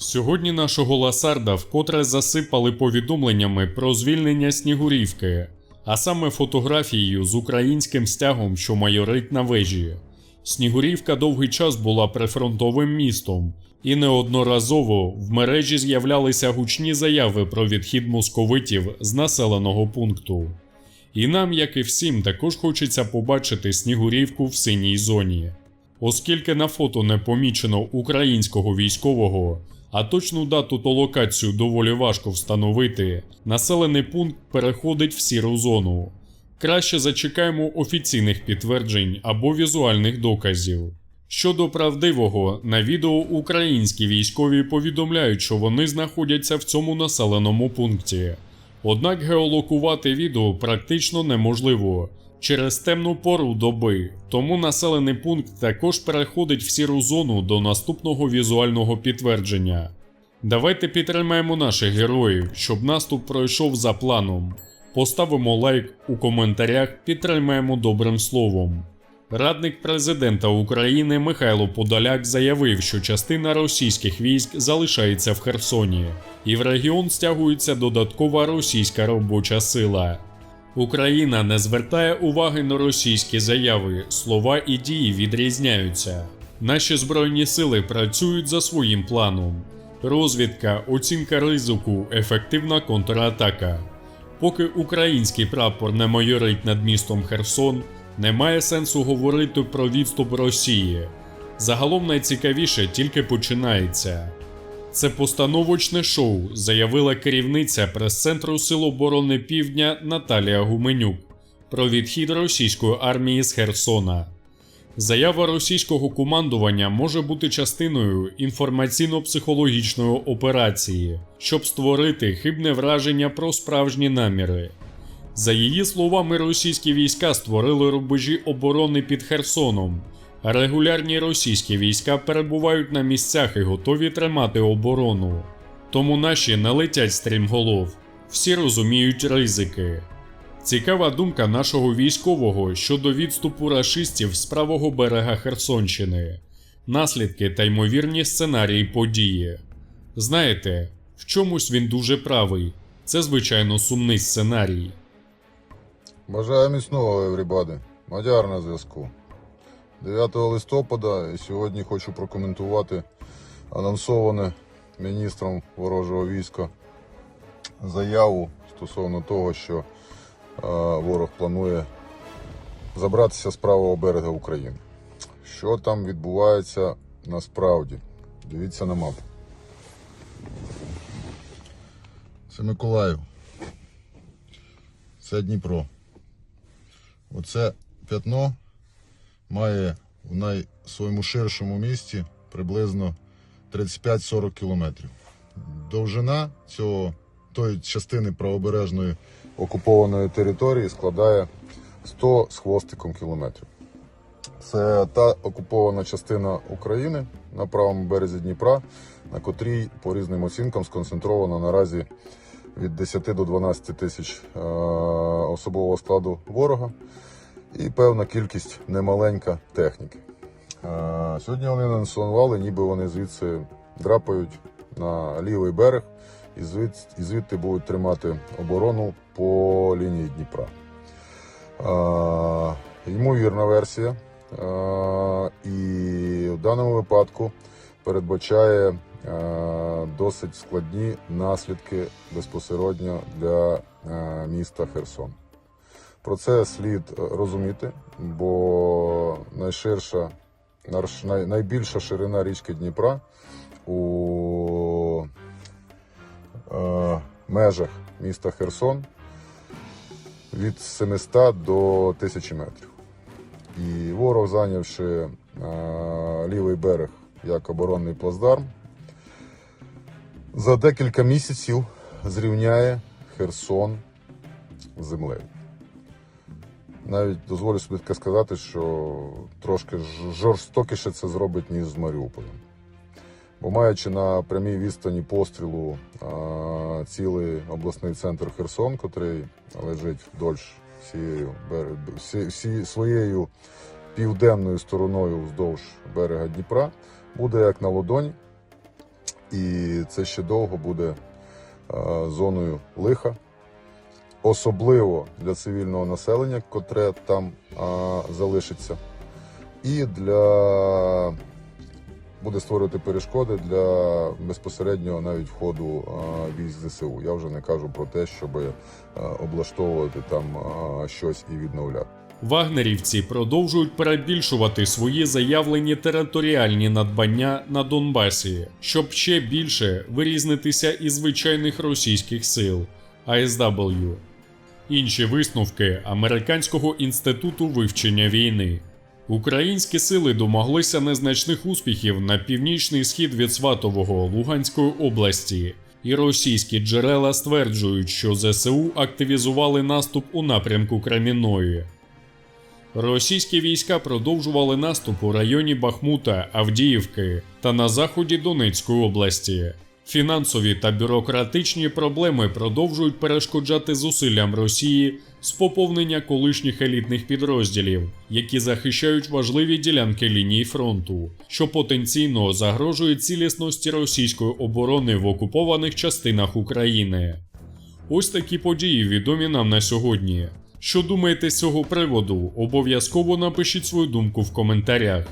Сьогодні нашого ласарда вкотре засипали повідомленнями про звільнення Снігурівки, а саме фотографією з українським стягом, що майорить на вежі. Снігурівка довгий час була прифронтовим містом, і неодноразово в мережі з'являлися гучні заяви про відхід московитів з населеного пункту. І нам, як і всім, також хочеться побачити Снігурівку в синій зоні. Оскільки на фото не помічено українського військового, а точну дату та локацію доволі важко встановити, населений пункт переходить в сіру зону. Краще зачекаємо офіційних підтверджень або візуальних доказів. Щодо правдивого, на відео українські військові повідомляють, що вони знаходяться в цьому населеному пункті. Однак геолокувати відео практично неможливо через темну пору доби, тому населений пункт також переходить в сіру зону до наступного візуального підтвердження. Давайте підтримаємо наших героїв, щоб наступ пройшов за планом. Поставимо лайк у коментарях, підтримаємо добрим словом. Радник президента України Михайло Подоляк заявив, що частина російських військ залишається в Херсоні, і в регіон стягується додаткова російська робоча сила. Україна не звертає уваги на російські заяви, слова і дії відрізняються. Наші збройні сили працюють за своїм планом. Розвідка, оцінка ризику, ефективна контратака. Поки український прапор не майорить над містом Херсон, немає сенсу говорити про відступ Росії. Загалом найцікавіше тільки починається. Це постановочне шоу, заявила керівниця прес-центру Сил оборони Півдня Наталія Гуменюк про відхід російської армії з Херсона. Заява російського командування може бути частиною інформаційно-психологічної операції, щоб створити хибне враження про справжні наміри. За її словами, російські війська створили рубежі оборони під Херсоном, регулярні російські війська перебувають на місцях і готові тримати оборону. Тому наші не летять стрімголов, всі розуміють ризики. Цікава думка нашого військового щодо відступу рашистів з правого берега Херсонщини, наслідки та ймовірні сценарії події. Знаєте, в чомусь він дуже правий. Це звичайно сумний сценарій. Бажаю міцного, еврібади. Мадяр на зв'язку. 9 листопада і сьогодні хочу прокоментувати анонсоване міністром ворожого війська заяву стосовно того, що е, ворог планує забратися з правого берега України. Що там відбувається насправді? Дивіться на мапу. Це Миколаїв. Це Дніпро. Оце п'ятно має в най своєму ширшому місті приблизно 35-40 кілометрів. Довжина цього тої частини правобережної окупованої території складає 100 з хвостиком кілометрів. Це та окупована частина України на правому березі Дніпра, на котрій по різним оцінкам сконцентровано наразі від 10 до 12 тисяч е, особового складу ворога і певна кількість немаленька техніки. Сьогодні вони анонсували, ніби вони звідси драпають на лівий берег і звід- і звідти будуть тримати оборону по лінії Дніпра. Ймовірна версія. І в даному випадку передбачає досить складні наслідки безпосередньо для міста Херсон. Про це слід е, розуміти, бо найширша, найбільша ширина річки Дніпра у е, межах міста Херсон від 700 до 1000 метрів. І ворог, зайнявши е, лівий берег як оборонний плацдарм, за декілька місяців зрівняє Херсон землею. Навіть дозволю собі таке сказати, що трошки жорстокіше це зробить, ніж з Маріуполем. Бо маючи на прямій відстані пострілу а, цілий обласний центр Херсон, котрий лежить вдовж всією, всі, всі, своєю південною стороною вздовж берега Дніпра, буде як на ладоні. і це ще довго буде е, зоною лиха, особливо для цивільного населення, котре там е, залишиться, і для буде створювати перешкоди для безпосереднього навіть входу е, військ ЗСУ. Я вже не кажу про те, щоб е, облаштовувати там е, щось і відновляти. Вагнерівці продовжують перебільшувати свої заявлені територіальні надбання на Донбасі, щоб ще більше вирізнитися із звичайних російських сил ASW. Інші висновки Американського інституту вивчення війни. Українські сили домоглися незначних успіхів на північний схід від Сватового Луганської області, і російські джерела стверджують, що ЗСУ активізували наступ у напрямку Кремінної. Російські війська продовжували наступ у районі Бахмута, Авдіївки та на заході Донецької області. Фінансові та бюрократичні проблеми продовжують перешкоджати зусиллям Росії з поповнення колишніх елітних підрозділів, які захищають важливі ділянки лінії фронту, що потенційно загрожує цілісності російської оборони в окупованих частинах України. Ось такі події відомі нам на сьогодні. Що думаєте з цього приводу? Обов'язково напишіть свою думку в коментарях.